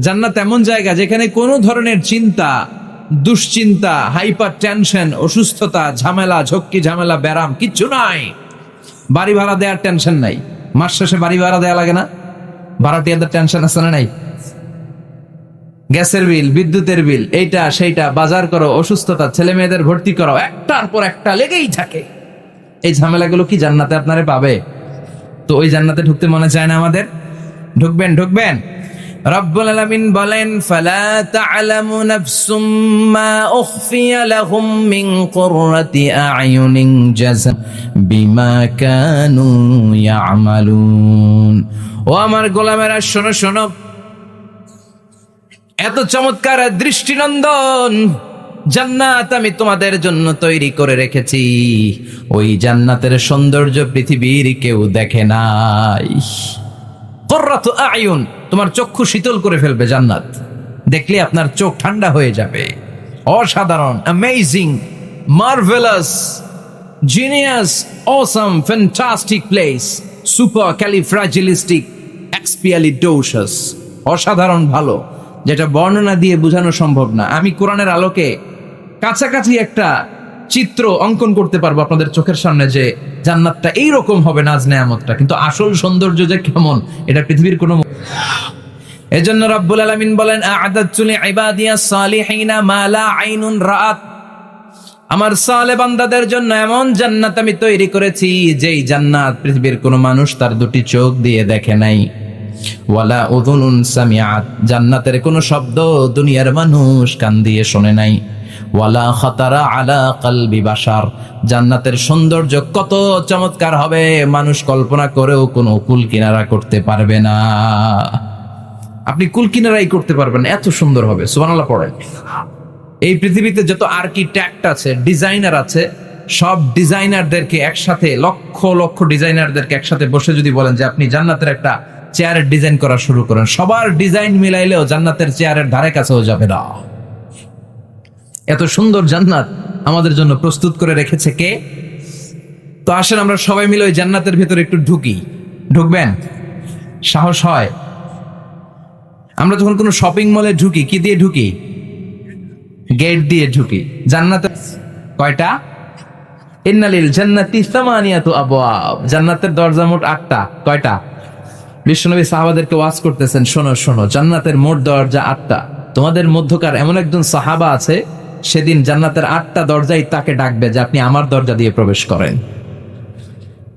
জান্নাত এমন জায়গা যেখানে কোনো ধরনের চিন্তা, দুশ্চিন্তা হাইপার টেনশন অসুস্থতা, ঝামেলা, ঝক্কি, ঝামেলা, ব্যারাম কিচ্ছু নাই। বাড়ি ভাড়া দেওয়ার টেনশন নাই। মাস শেষে বাড়ি ভাড়া দেওয়া লাগে না? ভাড়াটিয়াদের টেনশন আছে না নাই? গ্যাসের বিল, বিদ্যুতের বিল, এইটা, সেইটা, বাজার করো, অসুস্থতা, ছেলে মেয়েদের ভর্তি করো, একটার পর একটা লেগেই থাকে। এই ঝামেলাগুলো কি জান্নাতে আপনারে পাবে? তো ওই জান্নাতে ঢুকতে মনে চায় না আমাদের? ঢুকবেন ঢুকবেন। রব্বুল আলামিন বলেন, ফালা তা'লামু নাফসুম মা উখফিয়া লাহুম মিন কুররাতি আ'য়ুনিন জাযা বিমা কানু ইয়ামালুন। ও আমার গোলামেরা, শোনো শোনো। এত চমৎকার দৃষ্টিনন্দন জান্নাত আমি তোমাদের জন্য তৈরি করে রেখেছি। ওই জান্নাতের সৌন্দর্য পৃথিবীর কেউ দেখে নাই। কর্রাত আয়ুন, তোমার চক্ষু শীতল করে ফেলবে জান্নাত। দেখলে আপনার চোখ ঠান্ডা হয়ে যাবে। অসাধারণ amazing marvellous genius awesome fantastic place supercalifragilisticexpialidocious অসাধারণ ভালো, যেটা বর্ণনা দিয়ে বোঝানো সম্ভব না। আমি কোরআনের আলোকে কাছাকাছি একটা চিত্র অঙ্কন করতে পারব আপনাদের চোখের সামনে যে জান্নাতটা এইরকম হবে নাজ নেয়ামতটা। কিন্তু আসল সৌন্দর্য যে কেমন, এটা পৃথিবীর কোনো এজন্য রব্বুল আলামিন বলেন আ'দাতু লিইবাদিয়া সালিহিনা মা লা আইনুন রাআত। আমার সালে বান্দাদের জন্য এমন জান্নাত আমি তৈরি করেছি, যেই জান্নাত পৃথিবীর কোনো মানুষ তার দুটি চোখ দিয়ে দেখে নাই। ওয়ালা উযুনুন সামিআত, জান্নাতের কোনো শব্দ দুনিয়ার মানুষ কান দিয়ে শোনে নাই। ওয়ালা খাতারা আলা কালবি বাশার। জান্নাতের সৌন্দর্য কত চমৎকার হবে, মানুষ কল্পনা করেও কোনো কুল কিনারা করতে পারবে না। আপনি কুল কিনারাই করতে পারবেন এত সুন্দর হবে, সুবহানাল্লাহ পড়েন। এই পৃথিবীতে যত আর্কিটেক্ট আছে, ডিজাইনার আছে, সব ডিজাইনারদেরকে একসাথে, লক্ষ লক্ষ ডিজাইনারদেরকে একসাথে বসে যদি বলেন যে আপনি জান্নাতের একটা চেয়ারের ডিজাইন করা শুরু করেন, সবার ডিজাইন মিলাইলেও জান্নাতের চেয়ারের ধারে কাছেও যাবে না। এত সুন্দর জান্নাত আমাদের জন্য প্রস্তুত করে রেখেছে কে? তো আসেন আমরা সবাই মিলে ওই জান্নাতের ভেতরে একটু ঢুকি। ঢুকবেন? সাহস হয়। আমরা যখন কোনো শপিং মলে ঢুকি, কি দিয়ে ঢুকি? গেট দিয়ে ঢুকি। জান্নাতে কয়টা? ইন্নালিল জান্নাতি সামানিয়াতু আবওয়াব। জান্নাতের দরজা মোট আটটা। কয়টা? বিশ্বনবী সাহাবাদেরকে ওয়াজ করতেছেন, শোনো শোনো, জান্নাতের মোট দরজা আটটা। তোমাদের মধ্যকার এমন একজন সাহাবা আছে সেদিন জান্নাতের আটটা দরজাই তাকে ডাকবে যে আপনি আমার দরজা দিয়ে প্রবেশ করেন।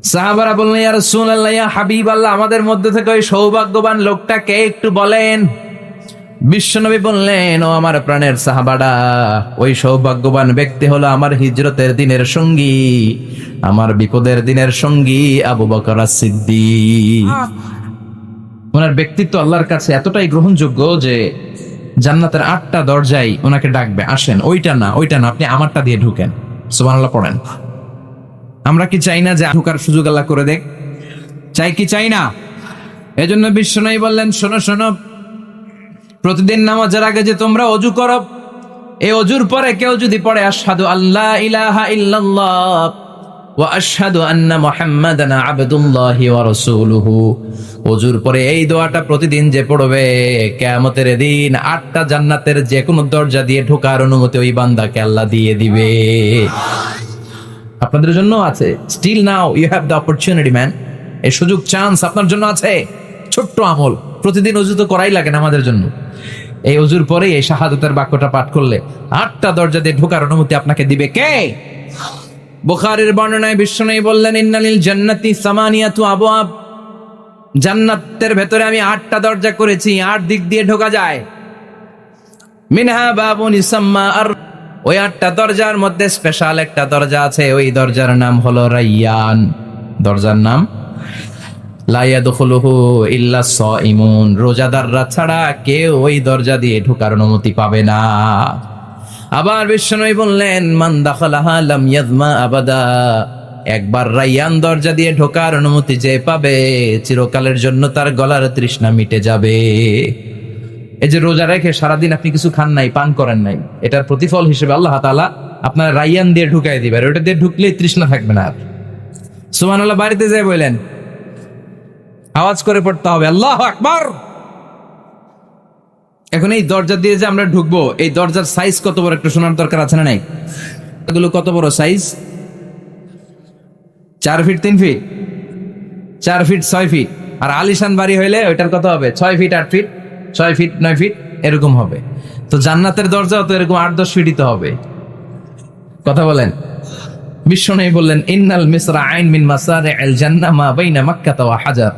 সাহাবারা বললেন ইয়া রাসূলুল্লাহ ইয়া হাবিবাল্লাহ আমাদের মধ্যে থেকে ওই সৌভাগ্যবান একটু বলেন? বিশ্বনবী বললেন ও আমার প্রাণের সাহাবাডা ওই সৌভাগ্যবান ব্যক্তি হলো আমার হিজরতের দিনের সঙ্গী আমার বিপদের দিনের সঙ্গী আবু বকর সিদ্দিক ওনার ব্যক্তিত্ব আল্লাহর কাছে এতটাই গ্রহণযোগ্য যে জান্নাতের আটটা দরজায় ওনাকে ডাকবে, আসেন, ওইটা না ওইটা না, আপনি আমারটা দিয়ে ঢুকেন। সুবহানাল্লাহ পড়েন। আমরা কি চাই না যে ঢুকার সুযোগ আল্লাহ করে দেখ? চাই কি চাই না? এজন্য বিশ্বনবী বললেন, শোনো শোনো, প্রতিদিন নামাজের আগে যে তোমরা অজু করো এই অজুর পরে কেউ যদি পড়ে, আশহাদু আল্লাহ ইলাহা ইল্লাল্লাহ। ওয়া আশহাদু আন্না মুহাম্মাদান আবদুল্লাহি ওয়া রাসূলুহু। পরে এই দোয়াটা প্রতিদিন যে পড়বে, কিয়ামতের দিন আটটা জান্নাতের যে কোনো দরজা দিয়ে ঢোকার অনুমতি ওই বান্দাকে আল্লাহ দিয়ে দিবে। আপনাদের জন্য আছে। Still now you have the opportunity man এই সুযোগ চান্স আপনার জন্য আছে। ছোট্ট আমল। প্রতিদিন অজু তো করাই লাগে না আমাদের জন্য। এই অজুর পরে এই শাহাদতের বাক্যটা পাঠ করলে আটটা দরজা দিয়ে ঢোকার অনুমতি আপনাকে দিবে কে? বুখারীর বর্ণনায় বিশ্বনবী বললেন, ইন্নালিল জান্নাতি সামানিয়াতু আবওয়াব। জান্নাতের ভেতরে আমি আটটা দরজা করেছি, আট দিক দিয়ে ঢোকা যায়। মিনহা বাবুন ইসাম্মা আর ওই আটটা দরজার মধ্যে স্পেশাল একটা দরজা আছে, ওই দরজার নাম হলো রাইয়ান। দরজার নাম? লাইয়াদখুলুহু ইল্লা সাইমুন রোজাদাররা ছাড়া কেউ ওই দরজা দিয়ে ঢোকার অনুমতি পাবে না। আবার বিশ্বনবী বললেন, মান দাখালাহা ইয়াজমা আবাদা। একবার রাইয়ান দরজা দিয়ে ঢোকার অনুমতি যে পাবে, চিরকালের জন্য তার গলার তৃষ্ণা মিটে যাবে। এই যে রোজা রেখে সারাদিন আপনি কিছু খান নাই, পান করেন নাই, এটার প্রতিফল হিসেবে আল্লাহ তাআলা আপনার রাইয়ান দিয়ে ঢুকাই দিবে, আর ওটা দিয়ে ঢুকলেই তৃষ্ণা থাকবে না আর। সুমান আল্লাহ বাড়িতে যায় বললেন, আওয়াজ করে পড়তে হবে, আল্লাহ আকবার। এখন এই দরজা দিয়ে যে আমরা ঢুকবো, এই দরজার সাইজ কত বড় একটু শোনার দরকার আছে না নাই? এগুলো কত বড় সাইজ চার ফিট তিন ফিট চার ফিট ছয় ফিট আর আলিশান বাড়ি হইলে ওইটার কত হবে? ছয় ফিট আট ফিট ছয় ফিট নয় ফিট এরকম হবে। তো জান্নাতের দরজাও তো এরকম আট, দশ ফিটই তো হবে। কথা বলেন। বিশ্ব নেই বললেন, ইন্নাল মিসরা আইন মিন মাসারে আল জান্নাহ মা বাইনা মাক্কা ওয়া হাজার।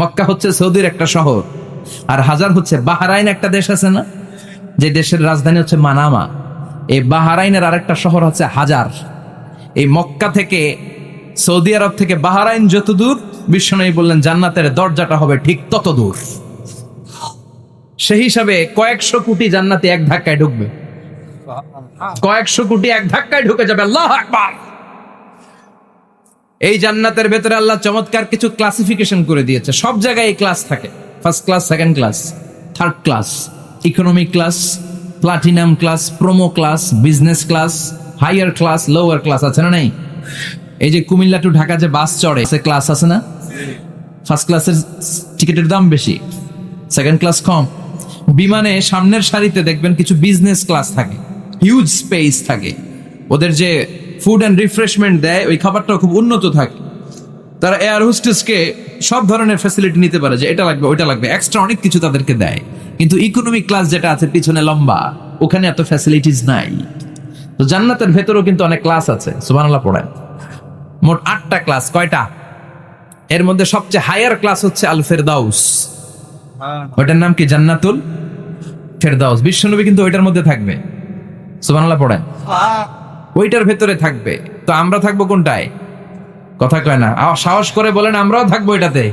মক্কা হচ্ছে সৌদির একটা শহর। আর হাজার হচ্ছে বাহারাইন একটা দেশ আছে না? যে দেশের রাজধানী হচ্ছে মানামা। এই বাহারাইনের আরেকটা শহর হচ্ছে হাজার। এই মক্কা থেকে সৌদি আরব থেকে বাহারাইন যত দূর বিশ্বনবী বললেন জান্নাতের দরজাটা হবে ঠিক তত দূর সেই হিসাবে কয়েকশো কোটি জান্নাতে এক ধাক্কায় ঢুকবে। কয়েকশো কোটি এক ধাক্কায় ঢুকে যাবে আল্লাহ আকবার। এই জান্নাতের ভেতরে আল্লাহ চমৎকার কিছু ক্লাসিফিকেশন করে দিয়েছে। সব জায়গায় এই ক্লাস থাকে। First class second class third class economic class platinum class promo class business class higher class lower class আছে না নাই? এই যে কুমিল্লা টু ঢাকা যে বাস চড়ে, সে ক্লাস আছে না? ফার্স্ট ক্লাসের টিকিটের দাম বেশি সেকেন্ড ক্লাস কম। বিমানে সামনের সারিতে দেখবেন কিছু বিজনেস ক্লাস থাকে হিউজ স্পেস থাকে। ওদের যে ফুড অ্যান্ড রিফ্রেশমেন্ট দেয়, ওই খাবারটাও খুব উন্নত থাকে। তারা এয়ার হোস্টেসকে সব ধরনের ফ্যাসিলিটি নিতে পারে যে এটা লাগবে ওইটা লাগবে। এক্সট্রা অনেক কিছু তাদেরকে দেয়। কিন্তু ইকোনমিক ক্লাস যেটা আছে পিছনে লম্বা ওখানে এত ফ্যাসিলিটিস নাই। তো জান্নাতের ভেতরেও কিন্তু অনেক ক্লাস আছে। সুবহানাল্লাহ পড়ায় মোট আটটা ক্লাস কয়টা? এর মধ্যে সবচেয়ে হায়ার ক্লাস হচ্ছে আল ফেরদাউস ওইটার নাম কি? জান্নাতুল ফেরদাউস। বিশ্বনবী কিন্তু ওইটার মধ্যে থাকবে। সুবহানাল্লাহ পড়েন। ওইটার ভেতরে থাকবে। তো আমরা থাকব কোনটায়? কথা কয় না। সাহস করে বলেন আমরাও থাকব এটাতে।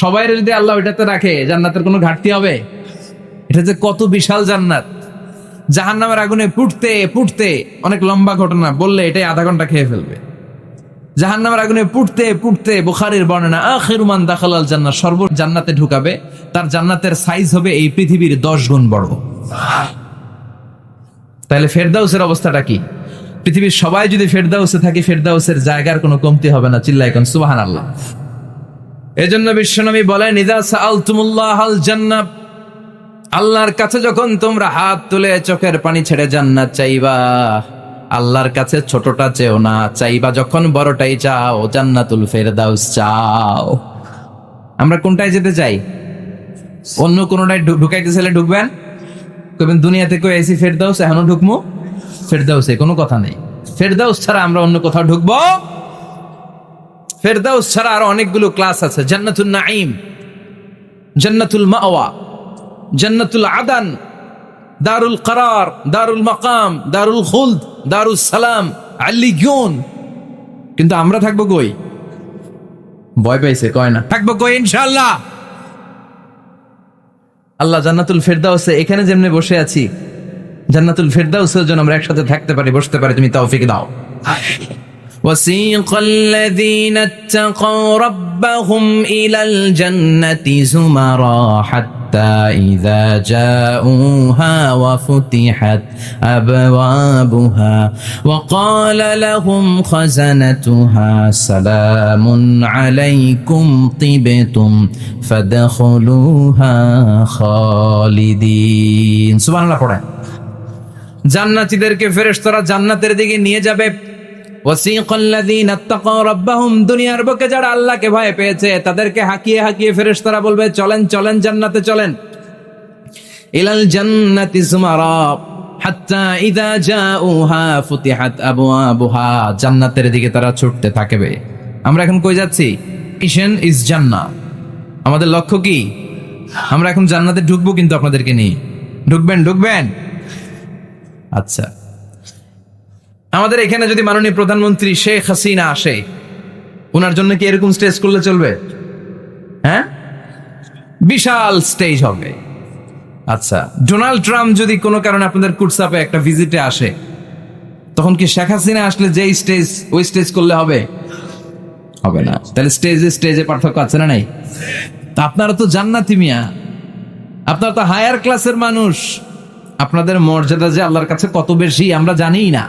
সবাই যদি আল্লাহ ওইটাতে রাখে জান্নাতের কোনো ঘাটতি হবে? এটা যে কত বিশাল জান্নাত। জাহান্নামের আগুনে পুটতে পুটতে অনেক লম্বা ঘটনা বললে এটাই আধা ঘণ্টা খেয়ে ফেলবে। জাহান্নামের আগুনে পুড়তে পুড়তে বুখারীর বর্ণনা আখিরুমান দাখালাল জান্নাত সর্ব জান্নাতে ঢুকাবে। তার জান্নাতের সাইজ হবে এই পৃথিবীর দশ গুণ বড়। তাহলে ফেরদাউসের অবস্থাটা কি? পৃথিবীর সবাই যদি ফেরদাউসে থাকে, ফেরদাউসের জায়গার কোনো কমতি হবে না চিল্লাই কোন সুবাহান আল্লাহ এজন্য বিশ্বনবী বলেন আল জান্নাত। আল্লাহর কাছে যখন তোমরা হাত তুলে চোখের পানি ছেড়ে জান্নাত চাইবা, আল্লাহর কাছে ছোটটা চেও না, চাইবা যখন বড়টাই চাও, জান্নাতুল ফেরদাউস চাও। আমরা কোনটায় যেতে চাই? অন্য কোনটায় ঢুকাইতে চাইলে ঢুকবেন? কবেন দুনিয়া থেকে এসি ফেরদাউস এখনও ঢুকবো ফেরদাউসে, কোনো কথা নেই। ফেরদাউস ছাড়া আমরা অন্য কোথাও ঢুকবো? ফেরদাউস ছাড়া আরও অনেকগুলো ক্লাস আছে। জান্নাতুল নাঈম, জান্নাতুল মাওয়া, জান্নাতুল আদান, দারুল করার, দারুল মাকাম, দারুল খুলদ দারুল সালাম আল্লিগুন কিন্তু আমরা থাকব কই? ভয় পাইছে, কয় না। থাকব কই, ইনশাআল্লাহ? আল্লাহ জান্নাতুল ফেরদাউসে, এখানে যেমনি বসে আছি জান্নাতুল ফেরদাউসের জন্য আমরা একসাথে থাকতে পারি বসতে পারি তুমি তৌফিক দাও وسيق الذين اتقوا ربهم إلى الجنة زمرا حتى إذا جاءوها وفتحت أبوابها وقال لهم خزنتها سلام عليكم طبتم فادخلوها خالدين سبحان الله পড়েন জান্নাতীদেরকে ফেরেশতারা জান্নাতের দিকে নিয়ে যাবে। দুনিয়ার বুকে যারা আল্লাহকে ভয় পেয়েছে, তাদেরকে হাকিয়ে হাকিয়ে ফেরেশতারা বলবে, চলেন চলেন জান্নাতে চলেন। ইলাল জান্নাতি সুমারা, হাত্তা ইদা জাউহা ফুতিহাত আবওয়াবুহা, জান্নাতের দিকে তারা ছুটতে থাকবে। আমরা এখন কই যাচ্ছি? মিশন ইজ জান্নাহ আমাদের লক্ষ্য কি? আমরা এখন জান্নাতে ঢুকবো কিন্তু আপনাদেরকে নিয়ে। ঢুকবেন ঢুকবেন। আচ্ছা। আমাদের এখানে যদি মাননীয় প্রধানমন্ত্রী শেখ হাসিনা আসে ওনার জন্য কি এরকম স্টেজ করলে চলবে? হ্যাঁ? বিশাল স্টেজ হবে। আচ্ছা ডোনাল্ড ট্রাম্প যদি কোনো কারণে আপনাদের কুটসাপে একটা ভিজিটে আসে, তখন কি শেখ হাসিনা আসলে যে স্টেজ ওই স্টেজ করলে হবে? হবে না। তাহলে স্টেজে স্টেজে পার্থক্য আছে না নাই? তা আপনারা তো জান্নাতি মিয়া। আপনারা তো হায়ার ক্লাসের মানুষ। আপনাদের মর্যাদা যে আল্লাহর কাছে কত বেশি, আমরা জানিই না।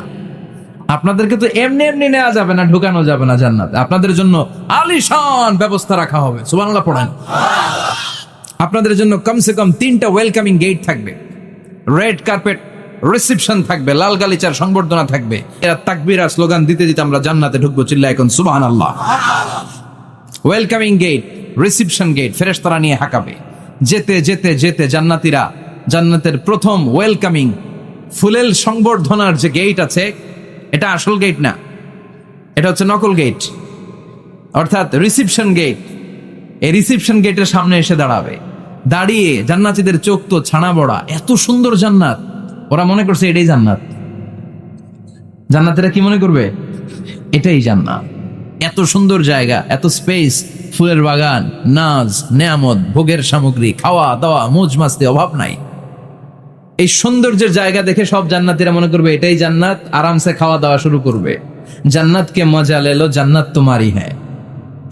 আপনাদেরকে তো এমনি এমনি নেওয়া যাবে না, ঢুকানো যাবে না জান্নাতে। আপনাদের জন্য আলিশান ব্যবস্থা রাখা হবে। সুবহানাল্লাহ পড়েন। আপনাদের জন্য কমসে কম তিনটা ওয়েলকামিং গেট থাকবে। রেড কার্পেট রিসেপশন থাকবে, লাল গালিচার সংবর্ধনা থাকবে। এরা তাকবিরা স্লোগান দিতে দিতে আমরা জান্নাতে ঢুকবো চিল্লা এখন সুবহান আল্লাহ ওয়েলকামিং গেট রিসেপশন গেট ফেরেশতারা নিয়ে হাঁকাবে। যেতে যেতে যেতে জান্নাতীরা জান্নাতের প্রথম ওয়েলকামিং ফুলেল সংবর্ধনার যে গেট আছে, এটা আসল গেট না। এটা হচ্ছে নকল গেট অর্থাৎ রিসিপশন গেট এই রিসিপশন গেটের সামনে এসে দাঁড়াবে। দাঁড়িয়ে জান্নাতীদের চোখ তো ছানা বড়া। এত সুন্দর জান্নাত। ওরা মনে করছে এটাই জান্নাত। জান্নাতেরা কি মনে করবে? এটাই জান্নাত। এত সুন্দর জায়গা, এত স্পেস ফুলের বাগান, নাজ, নেয়ামত, ভোগের সামগ্রী খাওয়া দাওয়া মোজ মাস্তি অভাব নাই। এই সৌন্দর্যের জায়গা দেখে সব জান্নাতীরা মনে করবে, এটাই জান্নাত, আরামসে খাওয়া দাওয়া শুরু করবে। জান্নাতকে মজা লেলো, জান্নাত তোমারই হ্যাঁ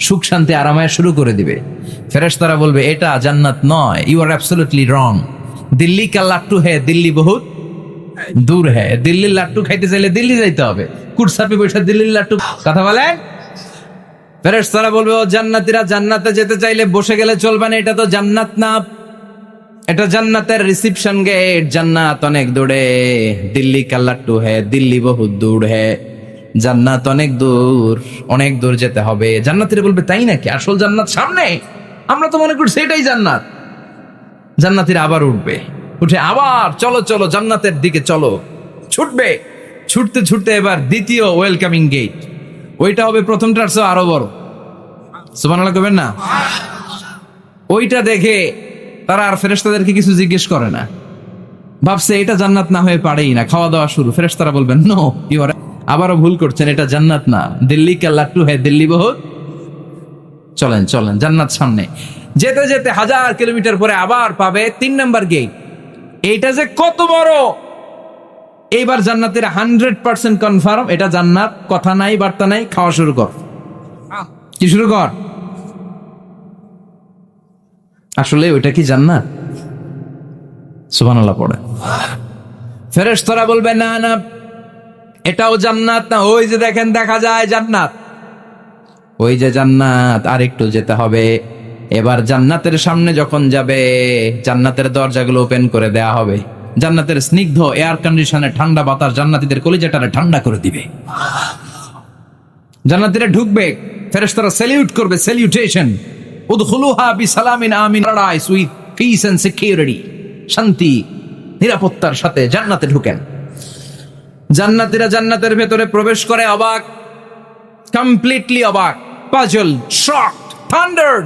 সুখ শান্তি আরামায় শুরু করে দিবে। ফেরেশতারা বলবে, এটা জান্নাত নয় you are absolutely wrong Delhi কা লাট্টু হ্যাঁ দিল্লি বহুত দূর হ্যাঁ দিল্লির লাট্টু খাইতে চাইলে দিল্লি যাইতে হবে। কুটসাপি বৈশা দিল্লির লাট্টু কথা বলেন ফেরেশতারা বলবে, ও জান্নাতীরা, জান্নাতে যেতে চাইলে বসে গেলে চলবে না, এটা তো জান্নাত না। এটা জান্নাতের রিসিপশন গেট জান্নাত অনেক দূরে। দিল্লি কা লাট্টু হ্যাঁ দিল্লি বহুত দূর হ্যাঁ জান্নাত অনেক দূর অনেক দূর যেতে হবে। জান্নাতিরা বলবে, তাই নাকি? আসল জান্নাত সামনে? আমরা তো মনে করছি, এটাই জান্নাত। জান্নাতিরা আবার উঠবে। উঠে আবার, চলো চলো, জান্নাতের দিকে চলো। ছুটবে। ছুটতে ছুটতে এবার দ্বিতীয় ওয়েলকামিং গেট ওইটা হবে প্রথমটার চেয়ে আরও বড়। সুবহানাল্লাহ কবেন না? ওইটা দেখে তারা আর ফেরেশতাদেরকে কিছু জিজ্ঞেস করে না। ভাবছে, এটা জান্নাত না হয়ে পারেই না খাওয়া দাওয়া শুরু। ফেরেশতারা বলবেন, নো ইউ আবারও ভুল করছেন, এটা জান্নাত না। দিল্লি কা লাট্টু হ্যাঁ দিল্লি বহুত। চলেন চলেন, জান্নাত সামনে। যেতে যেতে হাজার কিলোমিটার পরে আবার পাবে তিন নম্বর গেট এইটা যে কত বড়! এইবার জান্নাতের হান্ড্রেড পার্সেন্ট কনফার্ম এটা জান্নাত, কথা নাই, বার্তা নাই, খাওয়া শুরু কর। কি শুরু কর? আসলে ওইটা কি জান্নাত? সুবহানাল্লাহ, পড়ে। ফেরেশতারা বলবে, না না, এটাও জান্নাত না। ওই যে দেখেন, দেখা যায় জান্নাত। ওই যে জান্নাত আর একটু যেতে হবে। এবার জান্নাতের সামনে যখন যাবে, জান্নাতের দরজাগুলো ওপেন করে দেয়া হবে। জান্নাতের স্নিগ্ধ এয়ার কন্ডিশনে ঠান্ডা বাতাস জান্নাতীদের কলিজাটারে ঠান্ডা করে দিবে। জান্নাতীরা ঢুকবে, ফেরেশতারা স্যালিউট করবে স্যালিউটেশন উদখুলুহা বিসালামিন আমিন paradise with peace and security শান্তি, নিরাপত্তার সাথে জান্নাতে ঢুকেন। জান্নাতিরা জান্নাতের ভেতরে প্রবেশ করে অবাক কমপ্লিটলি অবাক পাজল শক থান্ডার্ড